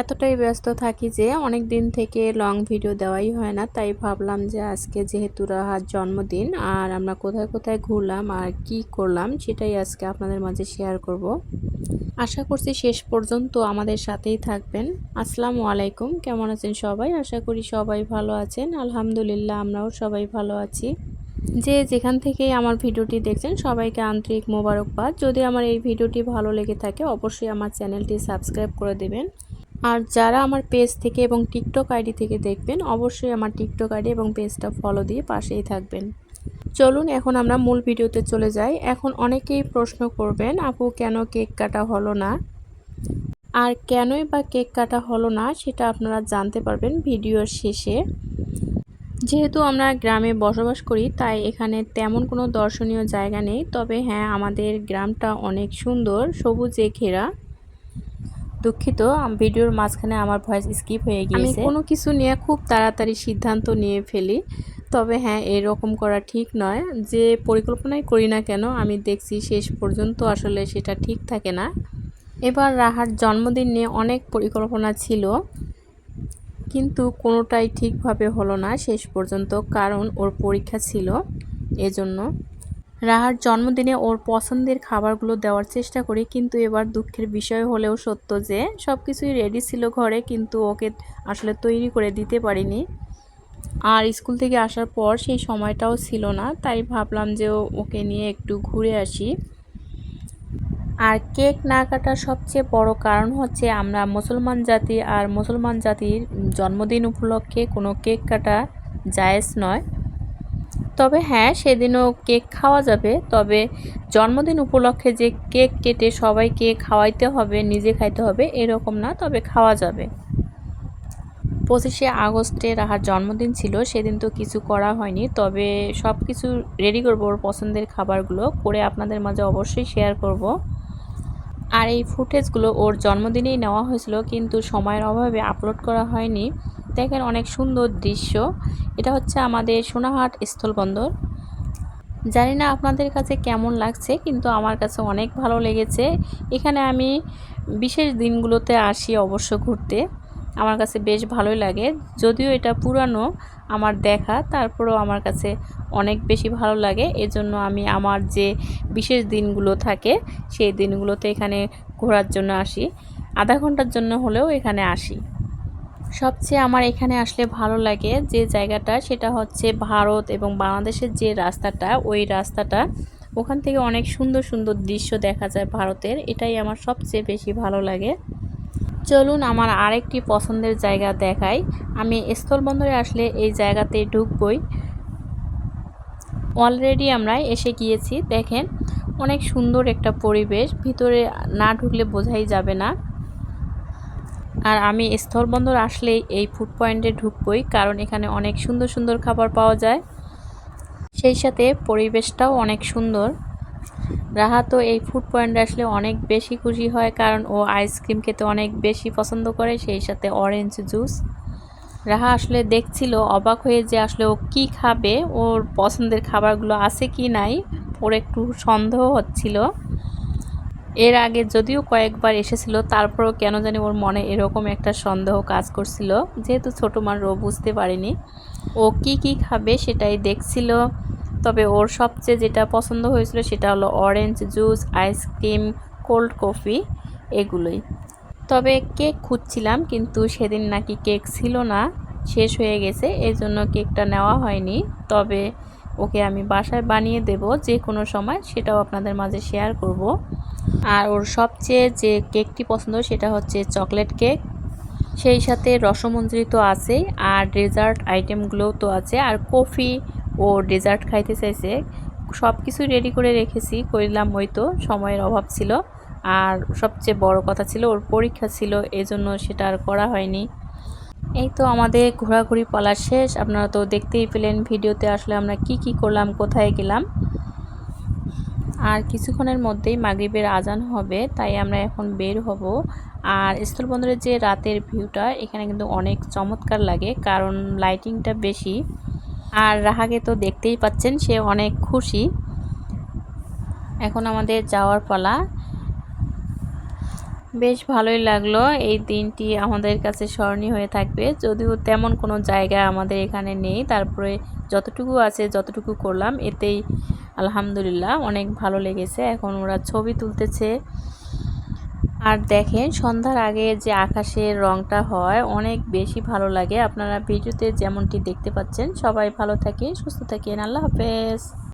এতটাই ব্যস্ত থাকি যে অনেক দিন থেকে লং ভিডিও দেওয়াই হয় না। তাই ভাবলাম যে আজকে যেহেতু রাহার জন্মদিন, আর আমরা কোথায় কোথায় ঘুরলাম আর কি করলাম সেটাই আজকে আপনাদের মাঝে শেয়ার করব। আশা করছি শেষ পর্যন্ত আমাদের সাথেই থাকবেন। আসসালামু আলাইকুম, কেমন আছেন সবাই? আশা করি সবাই ভালো আছেন। আলহামদুলিল্লাহ, আমরাও সবাই ভালো আছি। যে যেখান থেকে আমার ভিডিওটি দেখছেন, সবাইকে আন্তরিক মোবারকবাদ। যদি আমার এই ভিডিওটি ভালো লেগে থাকে, অবশ্যই আমার চ্যানেলটি সাবস্ক্রাইব করে দেবেন। আর যারা আমার পেজ থেকে এবং টিকটক আইডি থেকে দেখবেন, অবশ্যই আমার টিকটক আইডি এবং পেজটা ফলো দিয়ে পাশেই থাকবেন। চলুন, এখন আমরা মূল ভিডিওতে চলে যাই। এখন অনেকেই প্রশ্ন করবেন, আপু, কেন কেক কাটা হলো না? আর কেনই বা কেক কাটা হলো না, সেটা আপনারা জানতে পারবেন ভিডিওর শেষে। যেহেতু আমরা গ্রামে বসবাস করি, তাই এখানে তেমন কোনো দর্শনীয় জায়গা নেই। তবে হ্যাঁ আমাদের গ্রামটা অনেক সুন্দর, সবুজে ঘেরা। দুঃখিত ভিডিওর মাঝখানে আমার ভয়েস স্কিপ হয়ে গিয়েছে। কোনো কিছু নিয়ে খুব তাড়াতাড়ি সিদ্ধান্ত নিয়ে ফেলি তবে হ্যাঁ এরকম করা ঠিক নয়। যে পরিকল্পনাই করি না কেন আমি দেখছি শেষ পর্যন্ত আসলে সেটা ঠিক থাকে না। এবার রাহার জন্মদিন নিয়ে অনেক পরিকল্পনা ছিল কিন্তু কোনোটাই ঠিকভাবে হলো না শেষ পর্যন্ত কারণ ওর পরীক্ষা ছিল এজন্য। রাহার জন্মদিনে ওর পছন্দের খাবারগুলো দেওয়ার চেষ্টা করি, কিন্তু এবার দুঃখের বিষয় হলেও সত্য যে সব কিছুই রেডি ছিল ঘরে, কিন্তু ওকে আসলে তৈরি করে দিতে পারিনি। আর স্কুল থেকে আসার পর সেই সময়টাও ছিল না, তাই ভাবলাম যে ওকে নিয়ে একটু ঘুরে আসি। আর কেক না কাটার সবচেয়ে বড় কারণ হচ্ছে আমরা মুসলমান জাতি, আর মুসলমান জাতির জন্মদিন উপলক্ষে কোনো কেক কাটা জায়েজ নয়। তবে হ্যাঁ সেদিনও কেক খাওয়া যাবে। তবে জন্মদিন উপলক্ষে যে কেক কেটে সবাইকে খাওয়াইতে হবে, নিজে খাইতে হবে, এরকম না, তবে খাওয়া যাবে। পঁচিশে আগস্টে রাহার জন্মদিন ছিল, সেদিন তো কিছু করা হয়নি, তবে সব কিছু রেডি করব ওর পছন্দের খাবারগুলো, করে আপনাদের মাঝে অবশ্যই শেয়ার করব। আর এই ফুটেজগুলো ওর জন্মদিনেই নেওয়া হয়েছিল, কিন্তু সময়ের অভাবে আপলোড করা হয়নি। দেখেন অনেক সুন্দর দৃশ্য। এটা হচ্ছে আমাদের সোনাহাট স্থলবন্দর। জানি না আপনাদের কাছে কেমন লাগছে, কিন্তু আমার কাছে অনেক ভালো লেগেছে। এখানে আমি বিশেষ দিনগুলোতে আসি অবশ্য ঘুরতে। আমার কাছে বেশ ভালোই লাগে। যদিও এটা পুরানো আমার দেখা, তারপরেও আমার কাছে অনেক বেশি ভালো লাগে। এজন্য আমি আমার যে বিশেষ দিনগুলো থাকে, সেই দিনগুলোতে এখানে ঘোরার জন্য আসি। আধা ঘণ্টার জন্য হলেও এখানে আসি। সবচেয়ে আমার এখানে আসলে ভালো লাগে যে জায়গাটা, সেটা হচ্ছে ভারত এবং বাংলাদেশের যে রাস্তাটা, ওই রাস্তাটা, ওখান থেকে অনেক সুন্দর সুন্দর দৃশ্য দেখা যায় ভারতের। এটাই আমার সবচেয়ে বেশি ভালো লাগে। চলুন আমার আরেকটি পছন্দের জায়গা দেখাই। আমি স্থলবন্দরে আসলে এই জায়গাতে ঢুকবই। অলরেডি আমরা এসে গিয়েছি, দেখেন। অনেক সুন্দর একটা পরিবেশ, ভিতরে না ঢুকলে বোঝাই যাবে না। আর আমি স্থলবন্দর আসলেই এই ফুড পয়েন্টে ঢুকবই, কারণ এখানে অনেক সুন্দর সুন্দর খাবার পাওয়া যায়। সেই সাথে পরিবেশটাও অনেক সুন্দর। রাহা তো এই ফুড পয়েন্টে আসলে অনেক বেশি খুশি হয়, কারণ ও আইসক্রিম খেতে অনেক বেশি পছন্দ করে, সেই সাথে অরেঞ্জ জুস রাহা আসলে দেখছিল, অবাক হয়ে যে আসলে ও কী খাবে, ওর পছন্দের খাবারগুলো আছে কি নাই, ওর একটু সন্দেহ হচ্ছিল। এর আগে যদিও কয়েকবার এসেছিল, তারপরও কেন জানি ওর মনে এরকম একটা সন্দেহ কাজ করছিল, যেহেতু ছোটো মানুষ ও বুঝতে পারেনি। ও কি কি খাবে সেটাই দেখছিল, তবে ওর সবচেয়ে যেটা পছন্দ হয়েছিল সেটা হলো orange juice, ice cream, cold coffee, এগুলোই। তবে কেক খুঁজছিলাম, কিন্তু সেদিন নাকি কেক ছিল না, শেষ হয়ে গেছে এই জন্য কেকটা নেওয়া হয়নি। তবে ওকে আমি বাসায় বানিয়ে দেব যে কোনো সময়, সেটাও আপনাদের মাঝে শেয়ার করব। আর ওর সবচেয়ে যে কেকটি পছন্দ সেটা হচ্ছে চকলেট কেক। সেই সাথে রসমঞ্জরি তো আছেই আর ডেজার্ট আইটেমগুলোও তো আছে। আর কফি ও ডেজার্ট খাইতে চাইছে। সব কিছু রেডি করে রেখেছি করলাম ওই তো, সময়ের অভাব ছিল। আর সবচেয়ে বড় কথা ছিল ওর পরীক্ষা ছিল, এজন্য সেটা আর করা হয়নি। এই তো আমাদের ঘোরাঘুরি পালা শেষ। আপনারা তো দেখতেই পেলেন ভিডিওতে আসলে আমরা কি কি করলাম, কোথায় গেলাম। আর কিছুক্ষণের মধ্যেই মাগরিবের আজান হবে, তাই আমরা এখন বের হব। আর স্থলবন্দরের যে রাতের ভিউটা, এখানে কিন্তু অনেক চমৎকার লাগে, কারণ লাইটিংটা বেশি। আর রাহাকে তো দেখতেই পাচ্ছেন, সে অনেক খুশি। এখন আমাদের যাওয়ার পালা। বেশ ভালোই লাগল, এই দিনটি আমাদের কাছে স্মরণীয় হয়ে থাকবে। যদিও তেমন কোনো জায়গা আমাদের এখানে নেই, তারপরে যতটুকু আছে, যতটুকু করলাম, এতেই আলহামদুলিল্লাহ, অনেক ভালো লেগেছে। এখন ওরা ছবি তুলতেছে। আর দেখেন, সন্ধ্যার আগে যে আকাশের রংটা হয়, অনেক বেশি ভালো লাগে। আপনারা ভিডিওতে যেমনটি দেখতে পাচ্ছেন, সবাই ভালো থাকেন, সুস্থ থাকেন। আল্লাহ হাফেজ।